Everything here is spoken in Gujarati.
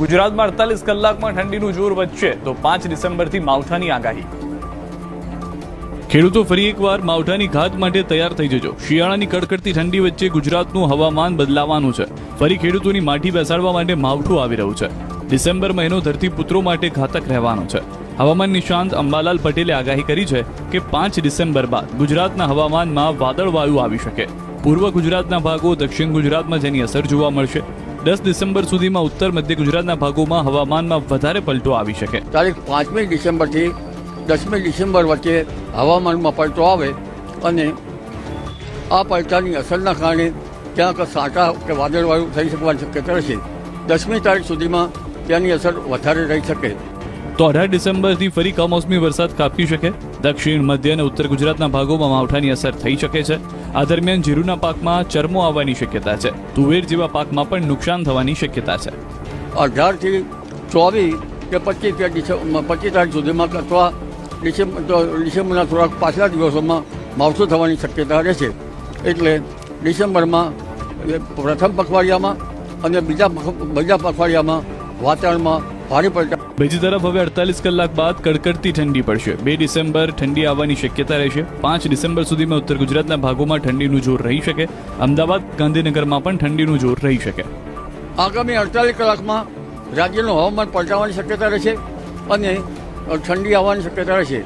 ગુજરાતમાં અડતાલીસ કલાકમાં ઠંડીનું જોર વધશે તો પાંચ ડિસેમ્બરથી માવઠાની આગાહી. ખેડૂતો ફરી એકવાર માવઠાની ઘાત માટે તૈયાર થઈ જજો. શિયાળાની કડકડતી ઠંડી વચ્ચે ગુજરાતનું હવામાન બદલાવાનું છે. ફરી ખેડૂતોની માઠી બેસાડવા માટે માવઠું આવી રહ્યું છે. ડિસેમ્બર મહિનો ધરતીપુત્રો માટે ઘાતક રહેવાનો છે. હવામાન નિષ્ણાંત અંબાલાલ પટેલે આગાહી કરી છે કે પાંચ ડિસેમ્બર બાદ ગુજરાતના હવામાનમાં વાદળવાયુ આવી શકે. પૂર્વ ગુજરાતના ભાગો દક્ષિણ ગુજરાતમાં જેની અસર જોવા મળશે. દસ ડિસેમ્બર સુધીમાં ઉત્તર મધ્ય ગુજરાતના ભાગોમાં હવામાનમાં વધારે પલટો આવી શકે. તારીખ પાંચમી ડિસેમ્બરથી દસમી ડિસેમ્બર વચ્ચે હવામાનમાં પલટો આવે અને આ પલટાની અસરના કારણે ક્યાંક સાંટા કે વાદળવાયુ થઈ શકવાની શક્યતા રહેશે. દસમી તારીખ સુધીમાં તેની અસર વધારે રહી શકે. તો અઢાર ડિસેમ્બરથી ફરી કમોસમી વરસાદ કાપી શકે. દક્ષિણ, મધ્ય અને ઉત્તર ગુજરાતના ભાગોમાં માવઠાની અસર થઈ શકે છે. આ દરમિયાન જીરુના પાકમાં ચરમો આવવાની શક્યતા છે. તુવેર જેવા પાકમાં પણ નુકસાન થવાની શક્યતા છે. અઢારથી ચોવીસ કે પચીસ ડિસેમ્બર, પચીસ તારીખ સુધીમાં અથવા ડિસેમ્બર ડિસેમ્બરના થોડાક પાછલા દિવસોમાં માવઠું થવાની શક્યતા રહેશે એટલે ડિસેમ્બરમાં પ્રથમ પખવાડિયામાં અને બીજા બીજા પખવાડિયામાં વાતાવરણમાં ભારે પડતા બીજી તરફ હવે અડતાલીસ કલાક બાદ કડકડતી ઠંડી પડશે. બે ડિસેમ્બર ઠંડી આવવાની શક્યતા રહેશે. પાંચ ડિસેમ્બર સુધીમાં ઉત્તર ગુજરાતના ભાગોમાં ઠંડીનું જોર રહી શકે. અમદાવાદ ગાંધીનગરમાં પણ ઠંડીનું જોર રહી શકે. આગામી અડતાલીસ કલાકમાં રાજ્યનું હવામાન પલટાવાની શક્યતા રહેશે અને ઠંડી આવવાની શક્યતા રહેશે.